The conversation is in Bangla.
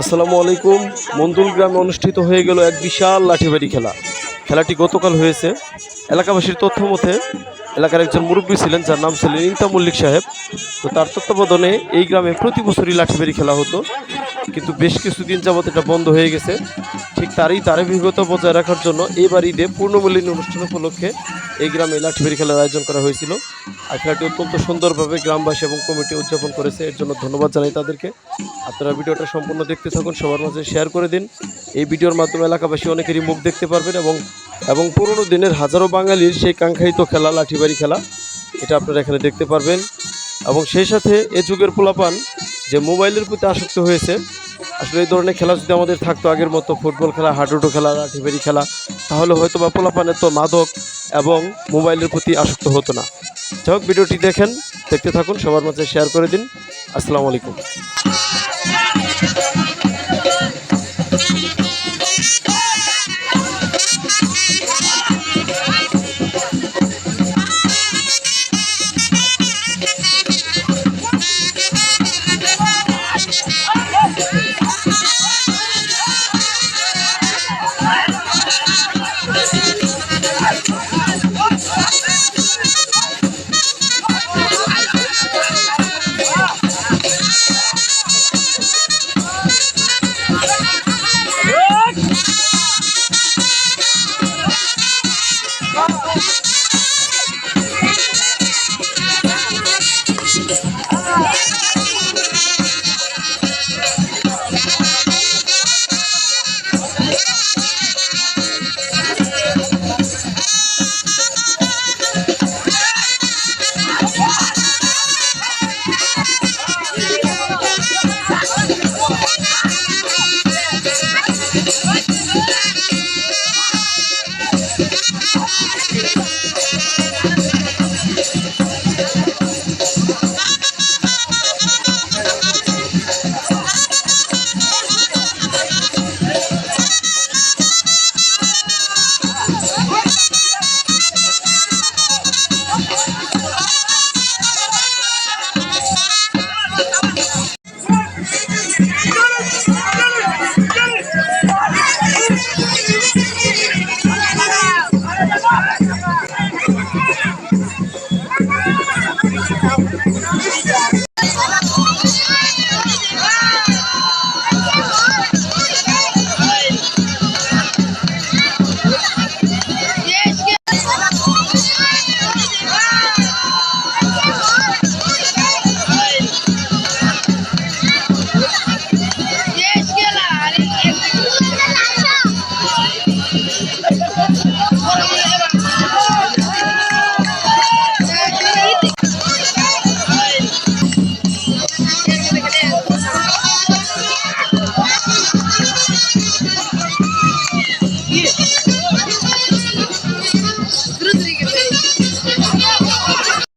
আসসালামু আলাইকুম। মন্দুল গ্রামে অনুষ্ঠিত হয়ে গেল এক বিশাল লাঠিবাড়ি খেলা। খেলাটি গতকাল হয়েছে। এলাকাবাসীর তথ্য মতে এলাকার একজন মুরব্বী ছিলেন, যার নাম ছিলেন ইনতা মল্লিক সাহেব। তো তার তত্ত্বাবধানে এই গ্রামে প্রতি বছরই লাঠিবাড়ি খেলা হতো। কিন্তু বেশ কিছুদিন যাবত এটা বন্ধ হয়ে গেছে। ঠিক তারই ধারাবাহিকতা বজায় রাখার জন্য এবার ঈদে পূর্ণমূল্যীন অনুষ্ঠান উপলক্ষে এই গ্রামে লাঠিবাড়ি খেলার আয়োজন করা হয়েছিল। আর খেলাটি অত্যন্ত সুন্দরভাবে গ্রামবাসী এবং কমিটি উদযাপন করেছে। এর জন্য ধন্যবাদ জানাই তাদেরকে। আপনারা ভিডিওটা সম্পূর্ণ দেখতে থাকুন, সবার মাঝে শেয়ার করে দিন। এই ভিডিওর মাধ্যমে এলাকাবাসী অনেকেরই মুখ দেখতে পারবেন এবং এবং পুরনো দিনের হাজারো বাঙালির সেই কাঙ্ক্ষায়িত খেলা, লাঠিবাড়ি খেলা, এটা আপনারা এখানে দেখতে পারবেন। এবং সেই সাথে এ যুগের পোলাপান যে মোবাইলের প্রতি আসক্ত হয়েছে, আসলে এই ধরনের খেলা যদি আমাদের থাকতো আগের মতো, ফুটবল খেলা, হাডুডু খেলা, লাঠিবাড়ি খেলা, তাহলে হয়তো বা পোলাপান এত মাদক এবং মোবাইলের প্রতি আসক্ত হতো না। যাই ভিডিওটি দেখেন, দেখতে থাকুন, সবার মাঝে শেয়ার করে দিন। আসসালামু আলাইকুম। Oh, Obrigado.